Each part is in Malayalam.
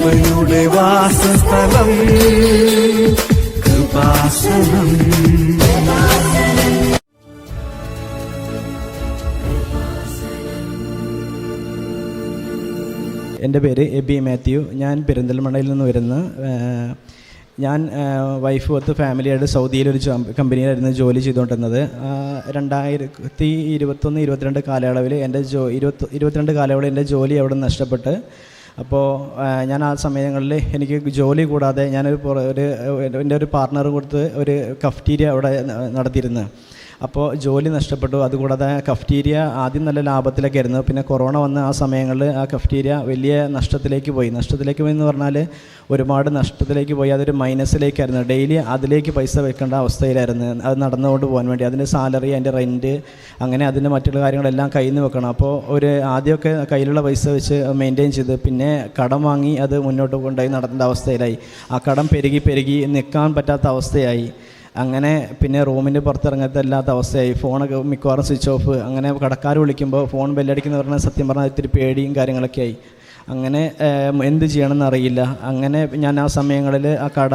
കൃപയുടെ വാസസ്ഥലം. കൃപാസനം. എന്റെ പേര് എബി മാത്യു. ഞാൻ പെരിന്തൽമണ്ണയിൽ നിന്ന് വരുന്ന ഞാൻ വൈഫ് ഒത്ത് ഫാമിലിയായിട്ട് ജോം- കമ്പനിയിലായിരുന്നു ജോലി ചെയ്തുകൊണ്ടിരുന്നത്. രണ്ടായിരത്തി ഇരുപത്തൊന്ന് ഇരുപത്തിരണ്ട് കാലയളവിൽ എന്റെ ജോ ഇരുപത്തി ഇരുപത്തിരണ്ട് കാലയളവിൽ എന്റെ ജോലി അവിടെ നഷ്ടപ്പെട്ട്. അപ്പോൾ ഞാൻ ആ സമയങ്ങളിൽ എനിക്ക് ജോലി കൂടാതെ ഞാനൊരു ഒരു എന്റെ ഒരു പാർട്ണർ കൊടുത്ത് ഒരു കഫ്റ്റീരിയ അവിടെ നടത്തിയിരുന്നു. അപ്പോൾ ജോലി നഷ്ടപ്പെട്ടു. അതുകൂടാതെ കഫ്റ്റീരിയ ആദ്യം നല്ല ലാഭത്തിലൊക്കെ ആയിരുന്നു. പിന്നെ കൊറോണ വന്ന ആ സമയങ്ങളിൽ ആ കഫ്റ്റീരിയ വലിയ നഷ്ടത്തിലേക്ക് പോയി. നഷ്ടത്തിലേക്ക് പോയി എന്ന് പറഞ്ഞാൽ ഒരുപാട് നഷ്ടത്തിലേക്ക് പോയി. അതൊരു മൈനസിലേക്കായിരുന്നു. ഡെയിലി അതിലേക്ക് പൈസ വെക്കേണ്ട അവസ്ഥയിലായിരുന്നു. അത് നടന്നുകൊണ്ട് പോകാൻ വേണ്ടി. അതിന്റെ സാലറി അതിന്റെ റെന്റ് അങ്ങനെ അതിന്റെ മറ്റുള്ള കാര്യങ്ങളെല്ലാം കയ്യിൽ നിന്ന് വെക്കണം. അപ്പോൾ ഒരു ആദ്യമൊക്കെ കയ്യിലുള്ള പൈസ വെച്ച് മെയിന്റെയിൻ ചെയ്ത് പിന്നെ കടം വാങ്ങി അത് മുന്നോട്ട് കൊണ്ടുപോയി നടത്തേണ്ട അവസ്ഥയിലായി. ആ കടം പെരുകി പെരുകി നിൽക്കാൻ പറ്റാത്ത അവസ്ഥയായി. അങ്ങനെ പിന്നെ റൂമിന്റെ പുറത്തിറങ്ങത്തല്ലാത്ത അവസ്ഥയായി. ഫോണൊക്കെ മിക്കവാറും സ്വിച്ച് ഓഫ് അങ്ങനെ കടക്കാർ വിളിക്കുമ്പോൾ ഫോൺ ബെല്ലടിക്കുന്ന പറഞ്ഞാൽ സത്യം പറഞ്ഞാൽ ഇത്തിരി പേടിയും കാര്യങ്ങളൊക്കെ ആയി അങ്ങനെ എന്ത് ചെയ്യണമെന്ന് അറിയില്ല. അങ്ങനെ ഞാൻ ആ സമയങ്ങളിൽ ആ കട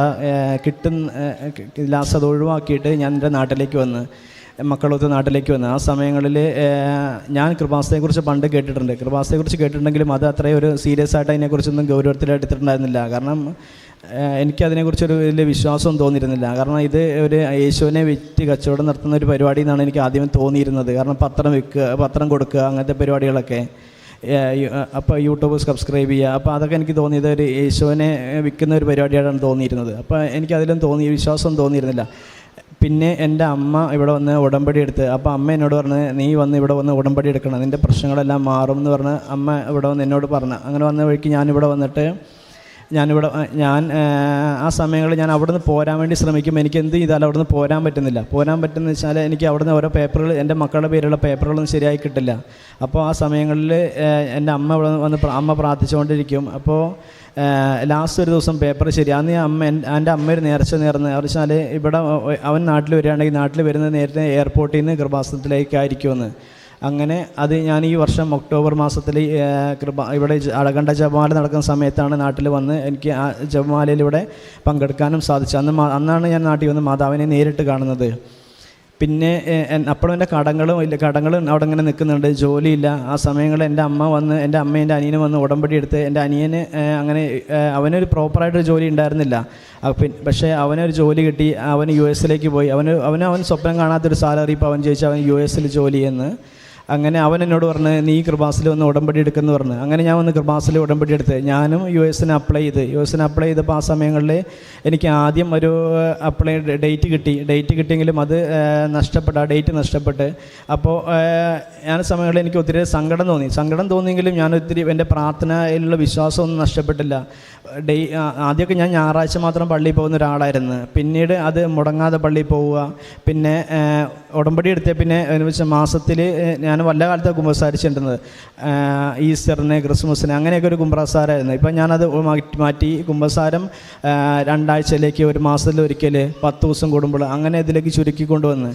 കിട്ടുന്ന ലാസ്റ്റ് അത് ഒഴിവാക്കിയിട്ട് ഞാൻ എന്റെ നാട്ടിലേക്ക് വന്ന്. മക്കളൊത്ത് നാട്ടിലേക്ക് വന്ന്. ആ സമയങ്ങളിൽ ഞാൻ കൃപാസത്തെക്കുറിച്ച് പണ്ട് കേട്ടിട്ടുണ്ട്. കൃപാസത്തെക്കുറിച്ച് കേട്ടിട്ടുണ്ടെങ്കിലും അത് അത്രയും ഒരു സീരിയസ് ആയിട്ട് അതിനെക്കുറിച്ചൊന്നും ഗൗരവത്തിൽ എടുത്തിട്ടുണ്ടായിരുന്നില്ല കാരണം എനിക്കതിനെക്കുറിച്ചൊരു വലിയ വിശ്വാസം തോന്നിയിരുന്നില്ല. കാരണം ഇത് ഒരു യേശുവിനെ വിറ്റ് കച്ചവടം നടത്തുന്ന ഒരു പരിപാടി എന്നാണ് എനിക്ക് ആദ്യം തോന്നിയിരുന്നത്. കാരണം പത്രം വിൽക്കുക പത്രം കൊടുക്കുക അങ്ങനത്തെ പരിപാടികളൊക്കെ. അപ്പോൾ യൂട്യൂബ് സബ്സ്ക്രൈബ് ചെയ്യുക. അപ്പോൾ അതൊക്കെ എനിക്ക് തോന്നിയത് ഒരു യേശുവിനെ വിൽക്കുന്ന ഒരു പരിപാടിയായിട്ടാണ് തോന്നിയിരുന്നത്. അപ്പോൾ എനിക്കതിലും തോന്നി വിശ്വാസം തോന്നിയിരുന്നില്ല. പിന്നെ എന്റെ അമ്മ ഇവിടെ വന്ന് ഉടമ്പടി എടുത്ത് അപ്പോൾ അമ്മ എന്നോട് പറഞ്ഞ് നീ വന്ന് ഇവിടെ വന്ന് ഉടമ്പടി എടുക്കണം. നിന്റെ പ്രശ്നങ്ങളെല്ലാം മാറും എന്ന് പറഞ്ഞ് അമ്മ ഇവിടെ വന്ന് എന്നോട് പറഞ്ഞു. അങ്ങനെ വന്ന വഴിക്ക് ഞാനിവിടെ വന്നിട്ട് ഞാനിവിടെ ഞാൻ ആ, സമയങ്ങളിൽ ഞാൻ അവിടെ നിന്ന് പോരാൻ വേണ്ടി ശ്രമിക്കും എനിക്ക് എന്ത് ചെയ്താലും അവിടെ നിന്ന് പോരാൻ പറ്റുന്നില്ല. പോരാൻ പറ്റുന്ന വെച്ചാൽ എനിക്ക് അവിടെ നിന്ന് ഓരോ പേപ്പറുകൾ എന്റെ മക്കളുടെ പേരുള്ള പേപ്പറുകളൊന്നും ശരിയായി കിട്ടില്ല. അപ്പോൾ ആ സമയങ്ങളിൽ എന്റെ അമ്മ ഇവിടെ വന്ന് അമ്മ പ്രാർത്ഥിച്ചുകൊണ്ടിരിക്കും. അപ്പോൾ ലാസ്റ്റ് ഒരു ദിവസം പേപ്പർ ശരി. അന്ന് അമ്മ എന്റെ അമ്മ ഒരു നേർച്ച നേർന്ന്. അവർ വെച്ചാൽ ഇവിടെ അവൻ നാട്ടിൽ വരികയാണെങ്കിൽ നാട്ടിൽ വരുന്നത് നേരത്തെ എയർപോർട്ടിൽ നിന്ന് കൃപാസനത്തിലേക്കായിരിക്കുമെന്ന്. അങ്ങനെ അത് ഞാൻ ഈ വർഷം ഒക്ടോബർ മാസത്തിൽ കൃപ ഇവിടെ അളകണ്ട ജപമാല നടക്കുന്ന സമയത്താണ് നാട്ടിൽ വന്ന് എനിക്ക് ആ ജപമാലയിലൂടെ പങ്കെടുക്കാനും സാധിച്ചു അന്ന് അന്നാണ് ഞാൻ നാട്ടിൽ വന്ന് മാതാവിനെ നേരിട്ട് കാണുന്നത്. പിന്നെ അപ്പോഴും എന്റെ കടങ്ങളും ഇല്ല കടങ്ങളും അവിടെ ഇങ്ങനെ നിൽക്കുന്നുണ്ട്. ജോലിയില്ല. ആ സമയങ്ങളിൽ എന്റെ അമ്മ വന്ന് എന്റെ അമ്മ എന്റെ അനിയനും വന്ന് ഉടമ്പടി എടുത്ത് എന്റെ അനിയന് അങ്ങനെ അവനൊരു പ്രോപ്പറായിട്ടൊരു ജോലി ഉണ്ടായിരുന്നില്ല. പിന്നെ പക്ഷേ അവനൊരു ജോലി കിട്ടി. അവൻ യു എസിലേക്ക് പോയി. അവന് അവന് അവൻ സ്വപ്നം കാണാത്തൊരു സാലറി ഇപ്പോൾ അവൻ ചോദിച്ചു അവൻ യു എസിൽ ജോലി എന്ന് അങ്ങനെ അവൻ എന്നോട് പറഞ്ഞ് നീ കൃപാസിൽ വന്ന് ഉടമ്പടി എടുക്കുന്നു പറഞ്ഞു. അങ്ങനെ ഞാൻ വന്ന് കൃപാസിൽ ഉടമ്പടി എടുത്ത്. ഞാനും യു എസിന് അപ്ലൈ ചെയ്ത്. യു എസിന് അപ്ലൈ ചെയ്തപ്പോൾ ആ സമയങ്ങളിൽ എനിക്ക് ആദ്യം ഒരു അപ്ലൈ ഡേറ്റ് കിട്ടി. ഡേറ്റ് കിട്ടിയെങ്കിലും അത് നഷ്ടപ്പെട്ട്. ആ ഡേറ്റ് നഷ്ടപ്പെട്ട്. അപ്പോൾ ഞാൻ സമയങ്ങളിൽ എനിക്ക് ഒത്തിരി സങ്കടം തോന്നി. സങ്കടം തോന്നിയെങ്കിലും ഞാൻ ഒത്തിരി എന്റെ പ്രാർത്ഥനയിലുള്ള വിശ്വാസമൊന്നും നഷ്ടപ്പെട്ടില്ല. ഡേ ആദ്യമൊക്കെ ഞാൻ ഞായറാഴ്ച മാത്രം പള്ളിയിൽ പോകുന്ന ഒരാളായിരുന്നു. പിന്നീട് അത് മുടങ്ങാതെ പള്ളിയിൽ പോവുക. പിന്നെ ഉടമ്പടി എടുത്ത പിന്നെ വെച്ചാൽ മാസത്തിൽ ഞാൻ വല്ല കാലത്തെ കുമ്പസാരിച്ചിട്ടുണ്ട് ഈസ്റ്ററിന് ക്രിസ്മസിന് അങ്ങനെയൊക്കെ ഒരു കുമ്പസാരമായിരുന്നു ഇപ്പം ഞാനത് മാറ്റി മാറ്റി കുമ്പസാരം രണ്ടാഴ്ചയിലേക്ക് ഒരു മാസത്തിൽ ഒരിക്കൽ പത്ത് ദിവസം കൂടുമ്പോൾ അങ്ങനെ ഇതിലേക്ക് ചുരുക്കി കൊണ്ടുവന്ന്.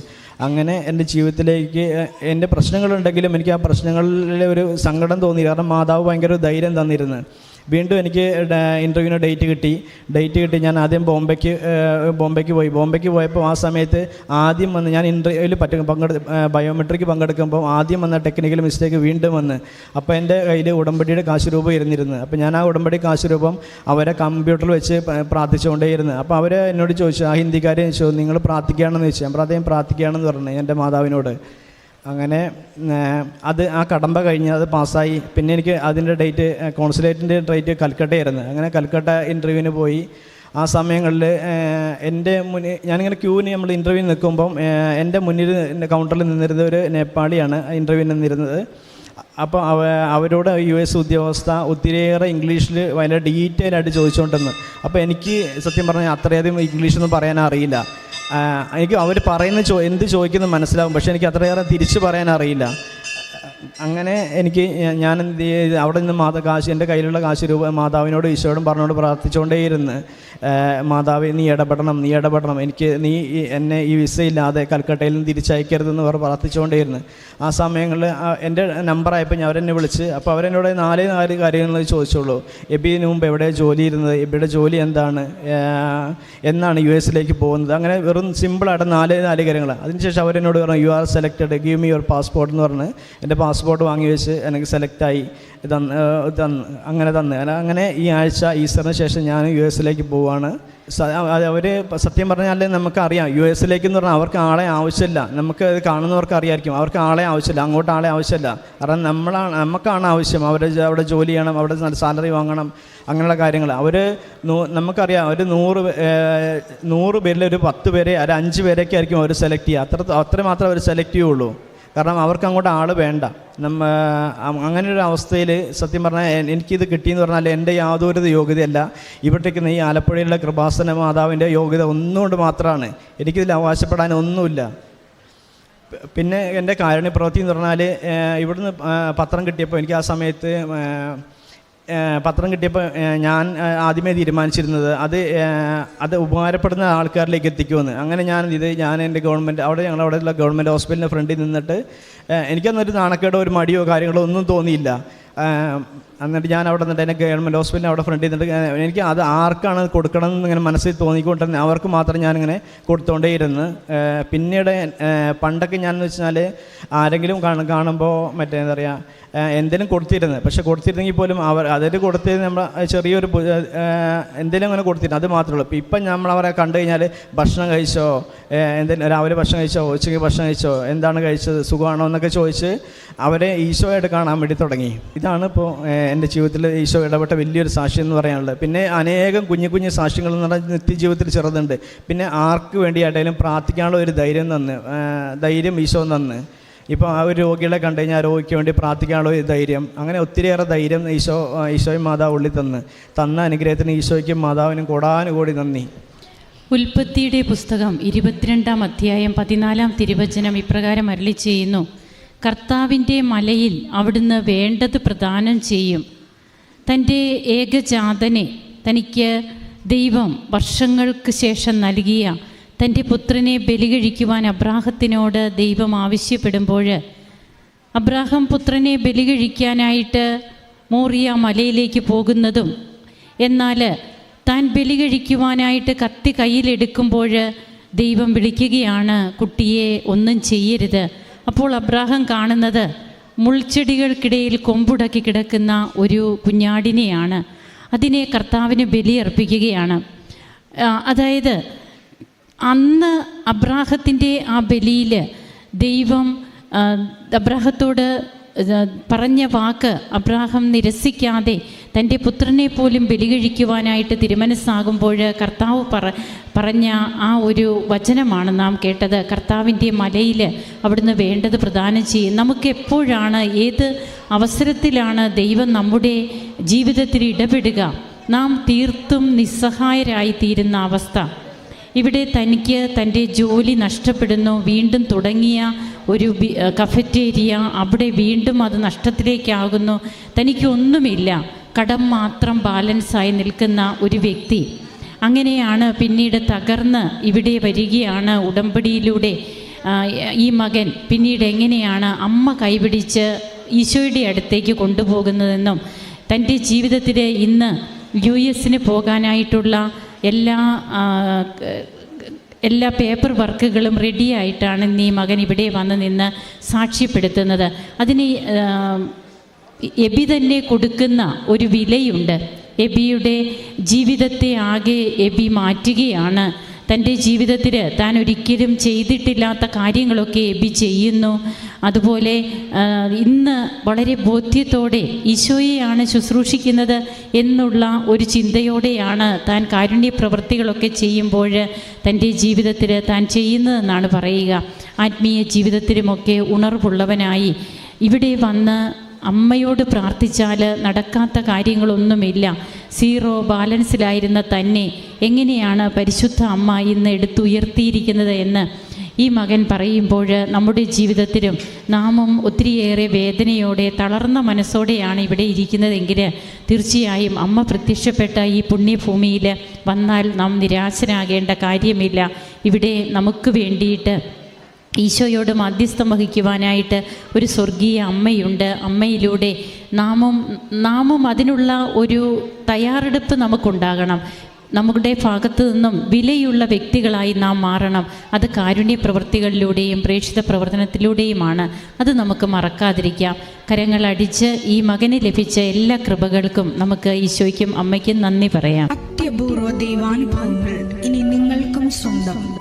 അങ്ങനെ എന്റെ ജീവിതത്തിലേക്ക് എന്റെ പ്രശ്നങ്ങളുണ്ടെങ്കിലും എനിക്ക് ആ പ്രശ്നങ്ങളിലെ ഒരു സങ്കടം തോന്നി. കാരണം മാതാവ് ഭയങ്കര ധൈര്യം തന്നിരുന്നു. വീണ്ടും എനിക്ക് ഇന്റർവ്യൂവിന് ഡേറ്റ് കിട്ടി. ഡേറ്റ് കിട്ടി ഞാൻ ആദ്യം ബോംബെക്ക് ബോംബെക്ക് പോയി. ബോംബെക്ക് പോയപ്പോൾ ആ സമയത്ത് ആദ്യം വന്ന് ഞാൻ ഇന്റർവ്യൂവിൽ പറ്റും പങ്കെടു ബയോമെട്രിക്ക് പങ്കെടുക്കുമ്പോൾ ആദ്യം വന്ന ടെക്നിക്കൽ മിസ്റ്റേക്ക് വീണ്ടും വന്ന്. അപ്പോൾ എന്റെ കയ്യിൽ ഉടമ്പടിയുടെ കാശ് രൂപം ഇരുന്നിരുന്നു. അപ്പോൾ ഞാൻ ആ ഉടമ്പടി കാശ് രൂപം അവരെ കമ്പ്യൂട്ടറിൽ വെച്ച് പ്രാർത്ഥിച്ചുകൊണ്ടേയിരുന്നു. അപ്പോൾ അവർ എന്നോട് ചോദിച്ചു ആ ഹിന്ദിക്കാരെ ചോദിച്ചു നിങ്ങൾ പ്രാർത്ഥിക്കുകയാണെന്ന് ചോദിച്ചു. ഞാൻ പ്രാർത്ഥിക്കുകയാണെന്ന് പറഞ്ഞു എന്റെ മാതാവിനോട്. അങ്ങനെ അത് ആ കടമ്പ കഴിഞ്ഞ് അത് പാസ്സായി. പിന്നെ എനിക്ക് അതിന്റെ ഡേറ്റ് കോൺസുലേറ്റിന്റെ ഡേറ്റ് കൽക്കട്ടയായിരുന്നു. അങ്ങനെ കൽക്കട്ട ഇന്റർവ്യൂവിന് പോയി. ആ സമയങ്ങളിൽ എന്റെ മുന്നിൽ ഞാനിങ്ങനെ ക്യൂവിന് നമ്മൾ ഇന്റർവ്യൂ നിൽക്കുമ്പം എന്റെ മുന്നിൽ കൗണ്ടറിൽ നിന്നിരുന്ന ഒരു നേപ്പാളിയാണ് ഇന്റർവ്യൂ നിന്നിരുന്നത്. അപ്പോൾ അവ അവരോട് യു എസ് ഉദ്യോഗസ്ഥ ഒത്തിരിയേറെ ഇംഗ്ലീഷിൽ വളരെ ഡീറ്റെയിൽ ആയിട്ട് ചോദിച്ചുകൊണ്ടിരുന്നു. അപ്പോൾ എനിക്ക് സത്യം പറഞ്ഞാൽ അത്രയധികം ഇംഗ്ലീഷൊന്നും പറയാൻ അറിയില്ല. എനിക്ക് അവർ പറയുന്ന ചോ എന്ത് ചോദിക്കുന്നത് മനസ്സിലാവും പക്ഷേ എനിക്ക് അത്രയേറെ തിരിച്ചു പറയാൻ അറിയില്ല അങ്ങനെ എനിക്ക് ഞാൻ എന്ത് ചെയ്ത് അവിടെ നിന്ന് മാതാ കാശ് എന്റെ കയ്യിലുള്ള കാശ് രൂപ മാതാവിനോട് ഈശോയോടും പറഞ്ഞോട് പ്രാർത്ഥിച്ചുകൊണ്ടേയിരുന്ന്. മാതാവ് നീ ഇടപെടണം നീ ഇടപെടണം. എനിക്ക് നീ എന്നെ ഈ വിസ ഇല്ലാതെ കൽക്കട്ടയിൽ നിന്ന് തിരിച്ചയക്കരുതെന്ന് അവർ പ്രാർത്ഥിച്ചുകൊണ്ടേയിരുന്നു. ആ സമയങ്ങളിൽ എന്റെ നമ്പറായപ്പോൾ ഞാൻ അവരെന്നെ വിളിച്ച് അപ്പോൾ അവരെന്നോട് നാലേ നാല് കാര്യങ്ങൾ ചോദിച്ചുള്ളൂ. എബിന് മുമ്പ് എവിടെ ജോലി ഇരുന്നത് എബിയുടെ ജോലി എന്താണ് എന്നാണ് യു എസിലേക്ക് പോകുന്നത്. അങ്ങനെ വെറും സിമ്പിളായിട്ട് നാല് നാല് കാര്യങ്ങൾ. അതിനുശേഷം അവരെന്നോട് പറഞ്ഞു you are selected give me your passport എന്ന് പറഞ്ഞ് എന്റെ പാസ്പോർട്ട് വാങ്ങി വെച്ച് എനിക്ക് സെലക്റ്റായി തന്ന് തന്ന് അങ്ങനെ തന്ന്. അങ്ങനെ ഈ ആഴ്ച ഈസ്റ്ററിന് ശേഷം ഞാൻ യു എസിലേക്ക് പോവാണ്. അവർ സത്യം പറഞ്ഞാൽ നമുക്കറിയാം. യു എസിലേക്ക് എന്ന് പറഞ്ഞാൽ അവർക്ക് ആളെ ആവശ്യമില്ല. നമുക്ക് ഇത് കാണുന്നവർക്ക് അറിയായിരിക്കും. അവർക്ക് ആളെ ആവശ്യമില്ല. അങ്ങോട്ട് ആളെ ആവശ്യമില്ല. കാരണം നമ്മളാണ് നമുക്കാണ് ആവശ്യം. അവർ അവിടെ ജോലി ചെയ്യണം അവിടെ സാലറി വാങ്ങണം അങ്ങനെയുള്ള കാര്യങ്ങൾ അവർ നമുക്കറിയാം ഒരു നൂറ് നൂറ് പേരിൽ ഒരു പത്ത് പേരെ ഒരു അഞ്ച് പേരൊക്കെ ആയിരിക്കും അവർ സെലക്ട് ചെയ്യുക. അത്ര അത്രമാത്രം അവർ സെലക്ട് ചെയ്യുള്ളൂ. കാരണം അവർക്ക് അങ്ങോട്ട് ആൾ വേണ്ട. നമ്മ അങ്ങനെ ഒരു അവസ്ഥയിൽ സത്യം പറഞ്ഞാൽ എനിക്കിത് കിട്ടിയെന്ന് പറഞ്ഞാൽ എന്റെ യാതൊരു യോഗ്യതയല്ല. ഇവിടേക്ക് ഈ ആലപ്പുഴയിലുള്ള കൃപാസന മാതാവിന്റെ യോഗ്യത ഒന്നുകൊണ്ട് മാത്രമാണ് എനിക്കിതിൽ അവകാശപ്പെടാൻ ഒന്നുമില്ല. പിന്നെ എന്റെ കാരുണ്യ പ്രവൃത്തി എന്ന് പറഞ്ഞാൽ ഇവിടുന്ന് പത്രം കിട്ടിയപ്പോൾ എനിക്ക് ആ സമയത്ത് പത്രം കിട്ടിയപ്പോൾ ഞാൻ ആദ്യമേ തീരുമാനിച്ചിരുന്നത് അത് അത് ഉപകാരപ്പെടുന്ന ആൾക്കാരിലേക്ക് എത്തിക്കുമെന്ന്. അങ്ങനെ ഞാൻ ഇത് ഞാൻ എന്റെ ഗവൺമെന്റ് അവിടെ ഞങ്ങൾ അവിടെയുള്ള ഗവൺമെന്റ് ഹോസ്പിറ്റലിന്റെ ഫ്രണ്ടിൽ നിന്നിട്ട് എനിക്കന്നൊരു നാണക്കേടോ ഒരു മടിയോ കാര്യങ്ങളോ ഒന്നും തോന്നിയില്ല. എന്നിട്ട് ഞാൻ അവിടെ നിന്നിട്ട് എന്റെ ഗവൺമെന്റ് ഹോസ്പിറ്റലിൽ അവിടെ ഫ്രണ്ട് ചെയ്തിട്ട് എനിക്ക് അത് ആർക്കാണ് കൊടുക്കണം എന്ന് ഇങ്ങനെ മനസ്സിൽ തോന്നിക്കൊണ്ടിരുന്നത് അവർക്ക് മാത്രം ഞാനിങ്ങനെ കൊടുത്തുകൊണ്ടേയിരുന്നു പിന്നീട് പണ്ടൊക്കെ ഞാൻ എന്ന് വെച്ചാൽ ആരെങ്കിലും കാണും കാണുമ്പോൾ മറ്റേ എന്താ പറയുക എന്തെങ്കിലും കൊടുത്തിരുന്നത് പക്ഷെ കൊടുത്തിരുന്നെങ്കിൽ പോലും അവർ അതിൽ കൊടുത്തത് നമ്മൾ ചെറിയൊരു എന്തെങ്കിലും അങ്ങനെ കൊടുത്തിരുന്നു. അത് മാത്രമേ ഉള്ളൂ. ഇപ്പം നമ്മൾ അവരെ കണ്ടു കഴിഞ്ഞാൽ ഭക്ഷണം കഴിച്ചോ എന്തെങ്കിലും രാവിലെ ഭക്ഷണം കഴിച്ചോ ഉച്ചയ്ക്ക് ഭക്ഷണം കഴിച്ചോ എന്താണ് കഴിച്ചത് സുഖമാണോ എന്നൊക്കെ ചോദിച്ച് അവരെ ഈശോയായിട്ട് കാണാൻ വേണ്ടി തുടങ്ങി. ഇതാണ് ഇപ്പോൾ എന്റെ ജീവിതത്തിൽ ഈശോ ഇടപെട്ട വലിയൊരു സാക്ഷി എന്ന് പറയാനുള്ളത്. പിന്നെ അനേകം കുഞ്ഞു കുഞ്ഞു സാക്ഷ്യങ്ങൾ എന്ന് പറഞ്ഞാൽ നിത്യജീവിതത്തിൽ ചെറുതുണ്ട്. പിന്നെ ആർക്ക് വേണ്ടിയായിട്ടായാലും പ്രാർത്ഥിക്കാനുള്ള ഒരു ധൈര്യം തന്ന് ധൈര്യം ഈശോ തന്ന്. ഇപ്പോൾ ആ ഒരു രോഗികളെ കണ്ടു കഴിഞ്ഞാൽ ആ രോഗിക്ക് വേണ്ടി പ്രാർത്ഥിക്കാനുള്ള ഒരു ധൈര്യം അങ്ങനെ ഒത്തിരിയേറെ ധൈര്യം ഈശോ ഈശോയ മാതാവ് ഉള്ളിൽ തന്ന് തന്ന അനുഗ്രഹത്തിന് ഈശോയ്ക്കും മാതാവിനും കൂടാനുകൂടി നന്ദി. ഉൽപ്പത്തിയുടെ പുസ്തകം ഇരുപത്തിരണ്ടാം അധ്യായം പതിനാലാം തിരുവചനം ഇപ്രകാരം അരളി ചെയ്യുന്നു. കർത്താവിന്റെ മലയിൽ അവിടുന്ന് വേണ്ടത് പ്രദാനം ചെയ്യും. തന്റെ ഏകജാതനെ തനിക്ക് ദൈവം വർഷങ്ങൾക്ക് ശേഷം നൽകിയ തന്റെ പുത്രനെ ബലി ബലികഴിക്കുവാൻ അബ്രാഹത്തിനോട് ദൈവം ആവശ്യപ്പെടുമ്പോൾ അബ്രാഹം പുത്രനെ ബലി ബലികഴിക്കാനായിട്ട് മോറിയ മലയിലേക്ക് പോകുന്നതും എന്നാൽ താൻ ബലി കഴിക്കുവാനായിട്ട് കത്തി കയ്യിലെടുക്കുമ്പോൾ ദൈവം വിളിക്കുകയാണ് കുട്ടിയെ ഒന്നും ചെയ്യരുത്. അപ്പോൾ അബ്രാഹം കാണുന്നത് മുൾച്ചെടികൾക്കിടയിൽ കൊമ്പുടക്കി കിടക്കുന്ന ഒരു കുഞ്ഞാടിനെയാണ്. അതിനെ കർത്താവിന് ബലിയർപ്പിക്കുകയാണ്. അതായത് അന്ന് അബ്രാഹത്തിന്റെ ആ ബലിയിൽ ദൈവം അബ്രാഹത്തോട് പറഞ്ഞ വാക്ക് അബ്രാഹം നിരസിക്കാതെ തന്റെ പുത്രനെ പോലും ബലികഴിക്കുവാനായിട്ട് തിരുമനസ്സാകുമ്പോൾ കർത്താവ് പറ പറഞ്ഞ ആ ഒരു വചനമാണ് നാം കേട്ടത്. കർത്താവിന്റെ മലയിൽ അവിടുന്ന് വേണ്ടത് പ്രദാനം ചെയ്യും. നമുക്ക് എപ്പോഴാണ് ഏത് അവസരത്തിലാണ് ദൈവം നമ്മുടെ ജീവിതത്തിൽ ഇടപെടുക? നാം തീർത്തും നിസ്സഹായരായി തീരുന്ന അവസ്ഥ. ഇവിടെ തനിക്ക് തന്റെ ജോലി നഷ്ടപ്പെടുന്നു. വീണ്ടും തുടങ്ങിയ ഒരു കഫറ്റേരിയ അവിടെ വീണ്ടും അത് നഷ്ടത്തിലേക്കാകുന്നു. തനിക്കൊന്നുമില്ല കടം മാത്രം ബാലൻസായി നിൽക്കുന്ന ഒരു വ്യക്തി. അങ്ങനെയാണ് പിന്നീട് തകർന്ന് ഇവിടെ വരികയാണ് ഉടമ്പടിയിലൂടെ. ഈ മകൻ പിന്നീട് എങ്ങനെയാണ് അമ്മ കൈപിടിച്ച് ഈശോയുടെ അടുത്തേക്ക് കൊണ്ടുപോകുന്നതെന്നും തന്റെ ജീവിതത്തിലെ ഇന്ന് യു എസിന് പോകാനായിട്ടുള്ള എല്ലാ എല്ലാ പേപ്പർ വർക്കുകളും റെഡിയായിട്ടാണ് ഇന്ന് ഈ മകൻ ഇവിടെ വന്ന് നിന്ന് സാക്ഷ്യപ്പെടുത്തുന്നത്. അതിന് എബി തന്നെ കൊടുക്കുന്ന ഒരു വിലയുണ്ട്. എബിയുടെ ജീവിതത്തെ ആകെ എബി മാറ്റുകയാണ്. തന്റെ ജീവിതത്തിൽ താൻ ഒരിക്കലും ചെയ്തിട്ടില്ലാത്ത കാര്യങ്ങളൊക്കെ എബി ചെയ്യുന്നു. അതുപോലെ ഇന്ന് വളരെ ബോധ്യത്തോടെ ഈശോയെയാണ് ശുശ്രൂഷിക്കുന്നത് എന്നുള്ള ഒരു ചിന്തയോടെയാണ് താൻ കാരുണ്യ പ്രവൃത്തികളൊക്കെ ചെയ്യുമ്പോൾ തന്റെ ജീവിതത്തിൽ താൻ ചെയ്യുന്നതെന്നാണ് പറയുക. ആത്മീയ ജീവിതത്തിലുമൊക്കെ ഉണർവുള്ളവനായി ഇവിടെ വന്ന് അമ്മയോട് പ്രാർത്ഥിച്ചാൽ നടക്കാത്ത കാര്യങ്ങളൊന്നുമില്ല. സീറോ ബാലൻസിലായിരുന്ന തന്നെ എങ്ങനെയാണ് പരിശുദ്ധ അമ്മ ഇന്ന് എടുത്തുയർത്തിയിരിക്കുന്നത് എന്ന് ഈ മകൻ പറയുമ്പോൾ നമ്മുടെ ജീവിതത്തിലും നാമും ഒത്തിരിയേറെ വേദനയോടെ തളർന്ന മനസ്സോടെയാണ് ഇവിടെ ഇരിക്കുന്നതെങ്കിൽ തീർച്ചയായും അമ്മ പ്രത്യക്ഷപ്പെട്ട ഈ പുണ്യഭൂമിയിൽ വന്നാൽ നാം നിരാശനാകേണ്ട കാര്യമില്ല. ഇവിടെ നമുക്ക് വേണ്ടിയിട്ട് ഈശോയോട് മധ്യസ്ഥം വഹിക്കുവാനായിട്ട് ഒരു സ്വർഗീയ അമ്മയുണ്ട്. അമ്മയിലൂടെ നാമും നാമും അതിനുള്ള ഒരു തയ്യാറെടുപ്പ് നമുക്കുണ്ടാകണം. നമ്മുടെ ഭാഗത്തു നിന്നും വിലയുള്ള വ്യക്തികളായി നാം മാറണം. അത് കാരുണ്യ പ്രവൃത്തികളിലൂടെയും പ്രേക്ഷിത പ്രവർത്തനത്തിലൂടെയുമാണ്. അത് നമുക്ക് മറക്കാതിരിക്കാം. കരങ്ങളടിച്ച് ഈ മകന് ലഭിച്ച എല്ലാ കൃപകൾക്കും നമുക്ക് ഈശോയ്ക്കും അമ്മയ്ക്കും നന്ദി പറയാം. അത്യപൂർവ ദൈവാനുഭവങ്ങൾ ഇനി നിങ്ങൾക്കും സ്വന്തം.